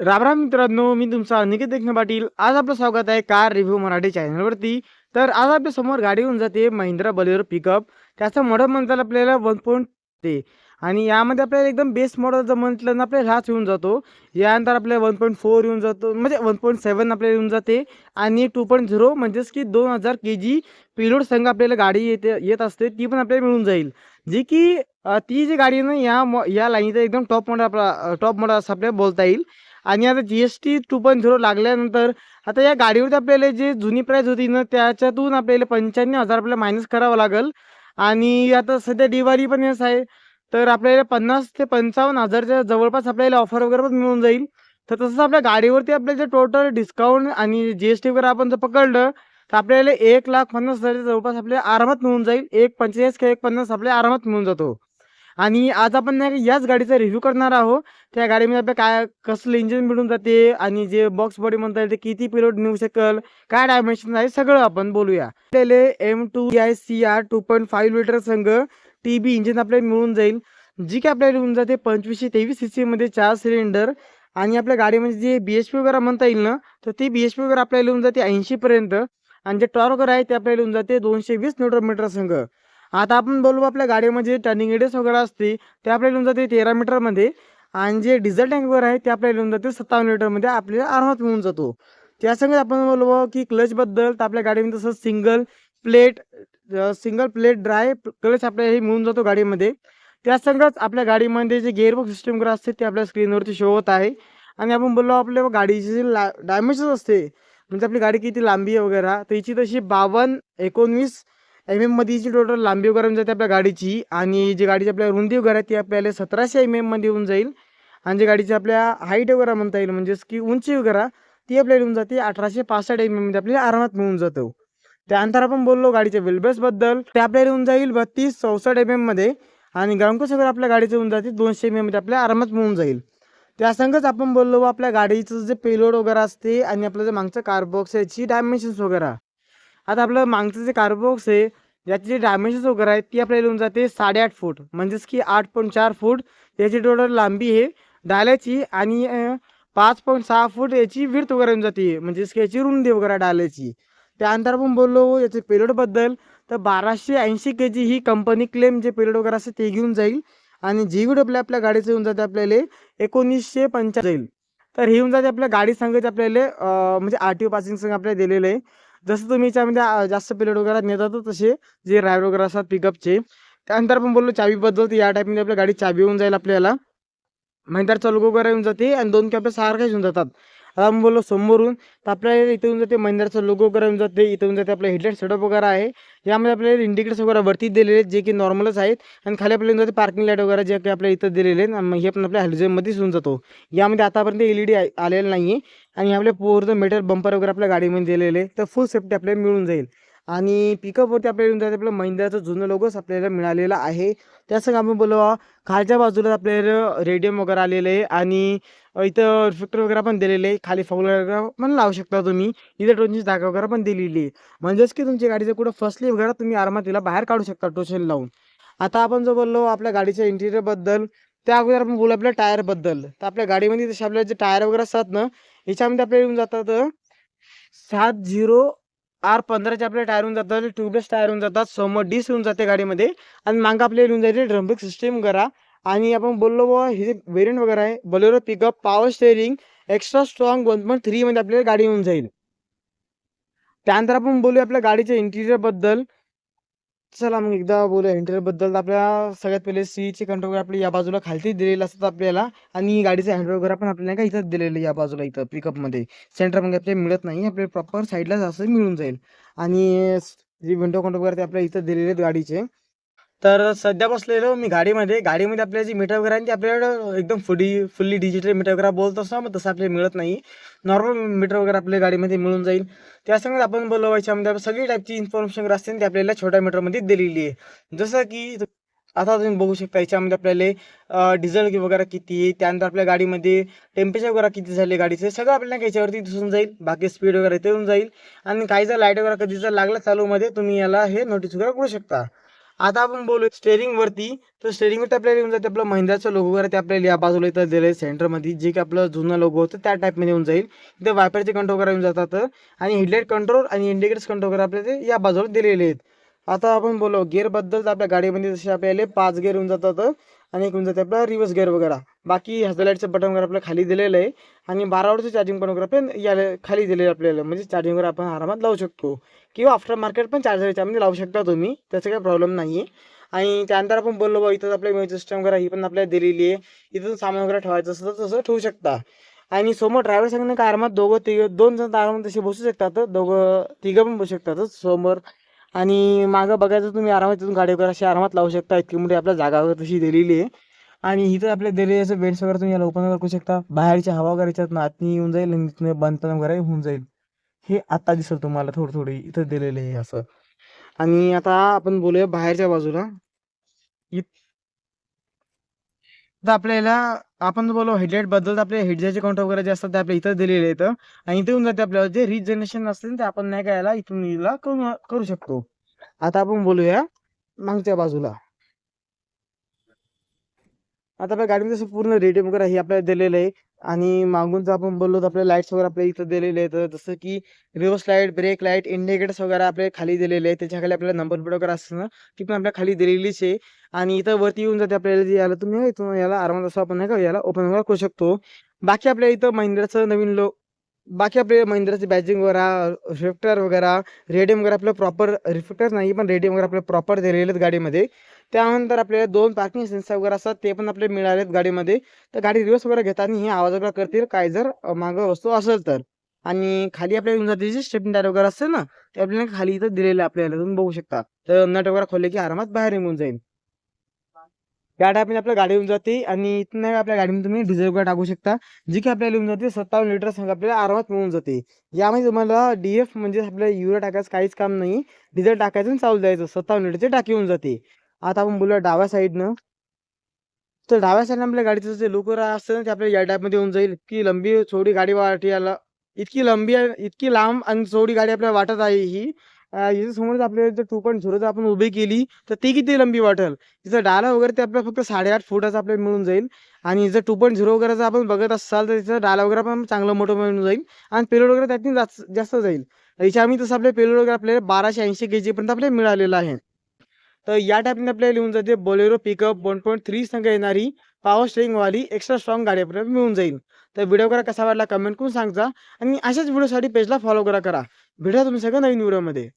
रामराम मित्रांनो मी तुमचा अनिकेत देखणे पाटील. आज आपलं स्वागत आहे कार रिव्ह्यू मराठी चॅनलवरती. तर आज आपल्यासमोर गाडी होऊन जाते महिंद्रा बलेरो पिकअप. त्याचं मॉडल म्हणतात आपल्याला वन पॉईंट ते. आणि यामध्ये आपल्याला एकदम बेस्ट मॉडल जर म्हटलं ना आपल्याला ह्याच येऊन जातो. यानंतर आपल्याला वन पॉईंट फोर येऊन जातो म्हणजे वन पॉईंट सेवन आपल्याला येऊन जाते. आणि टू पॉईंट झिरो म्हणजेच की दोन हजार के जी पिलोड संघ आपल्याला गाडी येते येत असते ती पण आपल्याला मिळून जाईल. जी की ती जी गाडी आहे ना या मॉ या लाईनचा एकदम टॉप मॉडल आपला टॉप मॉडल असं आपल्याला बोलता येईल. आणि आता G S T two point zero लागल्यानंतर आता या गाडीवरती आपल्याला जे जुनी प्राईस होती ना त्याच्यातून आपल्याला पंच्याण्णव हजार आपल्याला मायनस करावं लागेल. आणि आता सध्या दिवाळी पण येस आहे तर आपल्याला पन्नास ते पंचावन्न हजारच्या जवळपास आपल्याला ऑफर वगैरे पण मिळून जाईल. तर तसंच आपल्या गाडीवरती आपल्याला जे टोटल डिस्काउंट आणि जी एस टी वगैरे आपण जर पकडलं तर आपल्याला एक लाख पन्नास हजारच्या जवळपास आपल्याला आरामात मिळून जाईल. एक पंचेचाळीस किंवा एक पन्नास आपल्याला आरामात मिळून जातो. आणि आज आपण नाही याच गाडीचा रिव्ह्यू करणार आहोत. त्या गाडीमध्ये आपल्या काय कसलं इंजिन मिळून जाते आणि जे बॉक्स बॉडी म्हणता येईल ते किती पिरियड नेऊ शकेल काय डायमेन्शन आहे सगळं आपण बोलूया. आपल्याला M two I C R two point five litre संघ टी बी इंजिन आपल्याला मिळून जाईल जी काय आपल्याला मिळून जाते पंचवीसशे तेवीस सी सीमध्ये चार सिलेंडर आणि आपल्या गाडीमध्ये जे बी एच पी वगैरे म्हणता येईल ना तर ती बी एच पी वगैरे आपल्याला येऊन जाते ऐंशीपर्यंत आणि जे टॉर्क वगैरे आहे ते आपल्याला येऊन जाते दोनशे वीस न्यूटन मीटर संघ. आता आपण बोलू आपल्या गाडीमध्ये टर्निंग एडेस वगैरे असते ते आपल्याला येऊन जाते तेरा मीटरमध्ये आणि जे डिझेल टँकवर आहे ते आपल्याला येऊन जाते सत्तावन्न लिटरमध्ये आपल्याला आरामात मिळून जातो. त्यासंगत आपण बोलू की क्लचबद्दल तर आपल्या गाडीमध्ये तसं single plate single plate dry clutch आपल्याला हे मिळून जातो गाडीमध्ये. त्यासंगच आपल्या गाडीमध्ये जे गेअरबॉक्स सिस्टम वगैरे असते ते आपल्या स्क्रीनवरती शो होत आहे. आणि आपण बोललो आपल्या गाडीची जी ला डायमेन्शन असते म्हणजे आपली गाडी किती लांबी आहे वगैरे तर हिची तशी बावन्न एकोणवीस एम एममध्ये जी टोटल लांबी वगैरे जाते आपल्या गाडीची. आणि जी गाडीची आपल्या रुंदी वगैरे ती आपल्याला सतराशे एम एममध्ये येऊन जाईल. आणि जी गाडीची आपल्या हाईट वगैरे म्हणता येईल म्हणजेच की उंची वगैरे ती आपल्याला येऊन जाते अठराशे पासष्ट एम एममध्ये आपल्याला आरामात मिळून जातो. त्यानंतर आपण बोललो गाडीच्या वेलबेसबद्दल ते आपल्याला येऊन जाईल बत्तीस चौसष्ट एम एममध्ये आणि ग्राउंड वगैरे आपल्या गाडीचं होऊन जाते दोनशे एम एममध्ये आपल्याला आरामात मिळून जाईल. त्यासंगच आपण बोललो आपल्या गाडीचं जे पेलोड वगैरे असते आणि आपलं जे मागचं कार्बॉक्स याची डायमेन्शन्स वगैरे. आता आपलं मागचं जे कार्बॉक्स आहे याची जी डायमेन्शन्स वगैरे आहेत ती आपल्याला येऊन जाते साडेआठ फूट. म्हणजेच की आठ पॉईंट चार फूट याची टोटल लांबी आहे डाल्याची आणि पाच पॉईंट सहा फूट याची विर्थ वगैरे येऊन जाते. म्हणजेच की याची रुंदी वगैरे डाल्याची. त्यानंतर आपण बोललो याचे पिरियडबद्दल तर बाराशे ऐंशी के जी ही कंपनी क्लेम जे पिरियड वगैरे असते ते घेऊन जाईल. आणि जी व्ही डब्ल्यू आपल्या गाडीचं येऊन जाते आपल्याला एकोणीसशे पंचा जाईल. तर हे येऊन जाते आपल्या गाडी सांगायचं आपल्याला म्हणजे आर टी ओ पासिंग संघ आपल्याला दिलेलं आहे. जसं तुम्ही याच्यामध्ये जास्त पिरियड वगैरे नेतात तसे जे रायड वगैरे असतात पिकअपचे त्यानंतर आपण बोललो चावीबद्दल तर या टाईपमध्ये आपल्या गाडी चावी होऊन जाईल आपल्याला. म्हणजे चालू वगैरे येऊन जाते आणि दोन कॅपे सारखेच येऊन जातात. आता आपण बोललो समोरून तर आपल्याला इथून येऊन जाते महिंद्राचा लोगो वगैरे जाते. इथून जाते आपलं हेडलाईट सेटअप वगैरे आहे. यामध्ये आपल्याला इंडिकेटर्स वगैरे वरती दिलेले आहेत जे की नॉर्मलच आहेत. आणि खाली आपल्याला जाते पार्किंग लाइट वगैरे जे काही आपल्या इथं दिलेले आहेत. आणि हे पण आपल्या हॅलोजनमध्येच होऊन जातो. यामध्ये आतापर्यंत एल ई डी आलेलं नाही आहे आणि आपल्या पूर्ण मेटल बंपर वगैरे आपल्या गाडीमध्ये दिलेले आहे तर फुल सेफ्टी आपल्याला मिळून जाईल. आणि पिकअपवरती आपल्याला येऊन जाते आपलं महिंद्राचं जुनं लोगोच आपल्याला मिळालेलं आहे. त्यासंग आपण बोलवा खालच्या बाजूला आपल्याला रेडियम वगैरे आलेलं आहे. आणि इथं रिफ्लेक्टर वगैरे पण दिलेले आहे खाली फॉग वगैरे पण लावू शकता तुम्ही. इथं टोचनची जागा वगैरे पण दिलेली आहे. म्हणजेच की तुमची गाडीचं कुठं फसली वगैरे तुम्ही आरामात तिला बाहेर काढू शकता टोचन लावून. आता आपण जो बोललो आपल्या गाडीच्या इंटिरियरबद्दल त्या अगोदर आपण बोलू आपल्या टायरबद्दल तर आपल्या गाडीमध्ये जसे आपल्या जे टायर वगैरे असतात ना याच्यामध्ये आपल्याला येऊन जातात सात झिरो आर पंधराचे आपले टायर होऊन जातात ट्यूबलेस टायर होऊन जातात समोर डिस होऊन जाते गाडीमध्ये. आणि मागं आपल्याला येऊन जाते ड्रम्बिक सिस्टीम करा. आणि आपण बोललो बुवा हे जे वेरियंट वगैरे आहे Bolero pickup power steering extra strong one point थ्रीमध्ये आपल्याला गाडी येऊन जाईल. त्यानंतर आपण बोलूया आपल्या गाडीच्या इंटिरियरबद्दल चला मग एकदा बोलूया इंटिरियरबद्दल तर आपल्या सगळ्यात पहिले सीचे कंट्रोल वगैरे आपल्या या बाजूला खालती दिलेलं असतात आपल्याला. आणि गाडीचं हँड वगैरे पण आपल्याला नाही का इथंच दिलेलं या बाजूला इथं पिकअपमध्ये सेंटरमध्ये आपल्याला मिळत नाही. आपल्याला प्रॉपर साईडलाच असं मिळून जाईल. आणि जे विंडो कंट्रोल वगैरे ते आपल्या इथं दिलेले आहेत गाडीचे. तर सध्या बसलेलो मी गाडीमध्ये. गाडीमध्ये आपल्याला जी मीटर वगैरे आहे ती आपल्याला एकदम फुडी फुल्ली डिजिटल मीटर वगैरे बोलत असतो मग तसं आपल्याला मिळत नाही. नॉर्मल मीटर वगैरे आपल्या गाडीमध्ये मिळून जाईल. त्यासंगत आपण बोललो याच्यामध्ये सगळी टाईपची इन्फॉर्मेशन वगैरे असते ना ती आपल्याला छोट्या मीटरमध्ये दिलेली आहे. जसं की आता तुम्ही बघू शकता याच्यामध्ये आपल्याला डिझेल वगैरे किती आहे त्यानंतर आपल्या गाडीमध्ये टेम्परेचर वगैरे किती झाले गाडीचे सगळं आपल्याला याच्यावरती दिसून जाईल. बाकी स्पीड वगैरे ते येऊन जाईल. आणि काही जर लाइट वगैरे कधी जर लागला चालूमध्ये तुम्ही याला हे नोटीस वगैरे करू शकता. आता आपण बोलू स्टेरिंग वरती. तर स्टेअरिंग वरती आपल्याला येऊन जाते आपलं महिंद्राचं लोगो वगैरे ते आपल्याला या बाजूला इथं दिले सेंटरमध्ये. जे की आपलं जुनं लोगो होतं त्या टाईपमध्ये येऊन जाईल. इथे वायपरचे कंट्रोल वगैरे येऊन जातात. आणि हेडलाईट कंट्रोल आणि इंडिकेटर्स कंट्रोल वगैरे आपल्याला या बाजूला दिलेले आहेत. आता आपण बोलो गेअरबद्दल तर आपल्या गाडीमध्ये जसे आपल्याला पाच गेअर होऊन जातात आणि एक होऊन जाते आपला रिव्हर्स गेअर वगैरे. बाकी हॅझलाईटचं बटन वगैरे आपल्याला खाली दिलेलं आहे आणि बारा वरचं चार्जिंग पण वगैरे आपण याला खाली दिलेलं आहे आपल्याला. म्हणजे चार्जिंग वगैरे आपण आरामात लावू शकतो. किंवा आफ्टर मार्केट पण चार्जर याच्यामध्ये लावू शकता तुम्ही. त्याचा काही प्रॉब्लेम नाही आहे आणि त्यानंतर आपण बोललो बा इथं आपल्या म्युझिक सिस्टम वगैरे ही पण आपल्याला दिलेली आहे. इथं सामान वगैरे ठेवायचं असतं तर तसं ठेवू शकता. आणि समोर ड्रायव्हर सांगणं काय आरामात दोघं तिघं दोन जण आरामात तसे बसू शकतात. दोघं तिघं पण बसू शकतात. समोर आणि मागं बघायचं तुम्ही आरामात तिथून गाडी वगैरे अशी आरामात लावू शकता. इतकी मोठी आपल्या जागा वगैरे तशी दिलेली आहे. आणि इथं आपल्या दिलेले असं बेड्स वगैरे तुम्ही याला ओपन करू शकता. बाहेरची हवा वगैरे याच्यात आतनी येऊन जाईल आणि तिथून बांधताना वगैरे होऊन जाईल. हे आत्ता दिसेल तुम्हाला थोडं थोडी इथं दिलेलं आहे असं. आणि आता आपण बोलूया बाहेरच्या बाजूला. तर आपल्याला आपण बोलू हेडलाईटबद्दल तर आपले हेडलाईटचे काउंट वगैरे जे असतात ते आपल्या इथं दिलेले आहेत. आणि इथे येऊन जाते आपल्याला जे रिजनरेशन असतील ते आपण नाही करायला याला इथून करू शकतो. आता आपण बोलूया मागच्या बाजूला. आता आपल्या गाडीमध्ये पूर्ण रेडियम वगैरे हे आपल्याला दिलेलं आहे. आणि मागून जर आपण बोललो तर आपल्या लाईट्स वगैरे आपल्या इथं दिलेले आहेत. जसं की reverse light brake light indicators वगैरे आपल्या खाली दिलेले आहेत. त्याच्याखाली आपल्याला नंबर प्लेट वगैरे असतं ना ती पण आपल्या खाली दिलेलीच आहे. आणि इथं वरती येऊन जाते आपल्याला जे याला तुम्ही इथून याला आरामात असं आपण नाही का याला ओपन वगैरे करू शकतो. बाकी आपल्या इथं महिंद्राचं नवीन लो बाकी आपले महिंद्राचे बॅजिंग वगैरे रिफ्लेक्टर वगैरे रेडियम वगैरे आपलं प्रॉपर रिफ्लेक्टर नाही पण रेडियम वगैरे आपलं प्रॉपर दिलेले आहेत गाडीमध्ये. त्यानंतर आपल्याला दोन पार्किंग सेन्सर वगैरे असतात ते पण आपल्याला मिळाले गाडीमध्ये. तर गाडी रिव्हर्स वगैरे घेताना हे आवाज वगैरे करतील काय जर मागं वस्तू असेल तर. आणि खाली आपल्याला येऊन जाते जे स्टेपिंग टायर वगैरे असते ना ते आपल्याला खाली इथं दिलेलं आपल्याला तुम्ही बघू शकता. तर नट वगैरे खोलले की आरामात बाहेर निघून जाईल. या टाईपने आपल्या गाडी येऊन जाते आणि इथून नाही आपल्या गाडीमध्ये तुम्ही डिझेल वगैरे टाकू शकता जी की आपल्याला येऊन जाते सत्तावन्न लिटर संघ आपल्याला आरामात मिळून जाते. यामध्ये तुम्हाला डीएफ म्हणजे आपल्याला युरिया टाकायचं काहीच काम नाही. डिझेल टाकायचं आणि चालू द्यायचं सत्तावन्न लिटरची टाकी येऊन जाते. आता आपण बोलूया डाव्या साईडनं तर डाव्या साईडनं आपल्या गाडीचं जे लुक असतं ना ते आपल्या या टाईपमध्ये येऊन जाईल. इतकी लंबी थोडी गाडी वाटते इतकी लंबी इतकी लांब आणि चौडी गाडी आपल्याला वाटत आहे ही. अं, इथं समोर आपल्याला जर टू पॉईंट झिरो जर आपण उभी केली तर ती किती लंबी वाटेल? तिचं डाला वगैरे ते आपल्याला फक्त साडेआठ फुटाचं आपल्याला मिळून जाईल. आणि जर टू पॉईंट झिरो वगैरे जर आपण बघत असाल तर तिचं डाला वगैरे पण चांगलं मोठं मिळून जाईल. आणि पेलोड वगैरे त्यातून जास्त जास्त जाईल. याच्या आम्ही तसं आपल्या पेलोड वगैरे आपल्याला बाराशे ऐंशी के जीपर्यंत आपल्याला मिळालेलं आहे. तर या टाईपने आपल्याला लिहून जाते Bolero pickup one point three संघ येणारी पॉवर स्ट्रिंगवाली एक्स्ट्रा स्ट्रॉंग गाडी आपल्याला मिळून जाईल. तर व्हिडिओ करा कसा वाटला कमेंट करून सांगा आणि अशाच व्हिडिओसाठी पेजला फॉलो करा करा. भेटा तुम्ही सगळं नवीन व्हिडिओमध्ये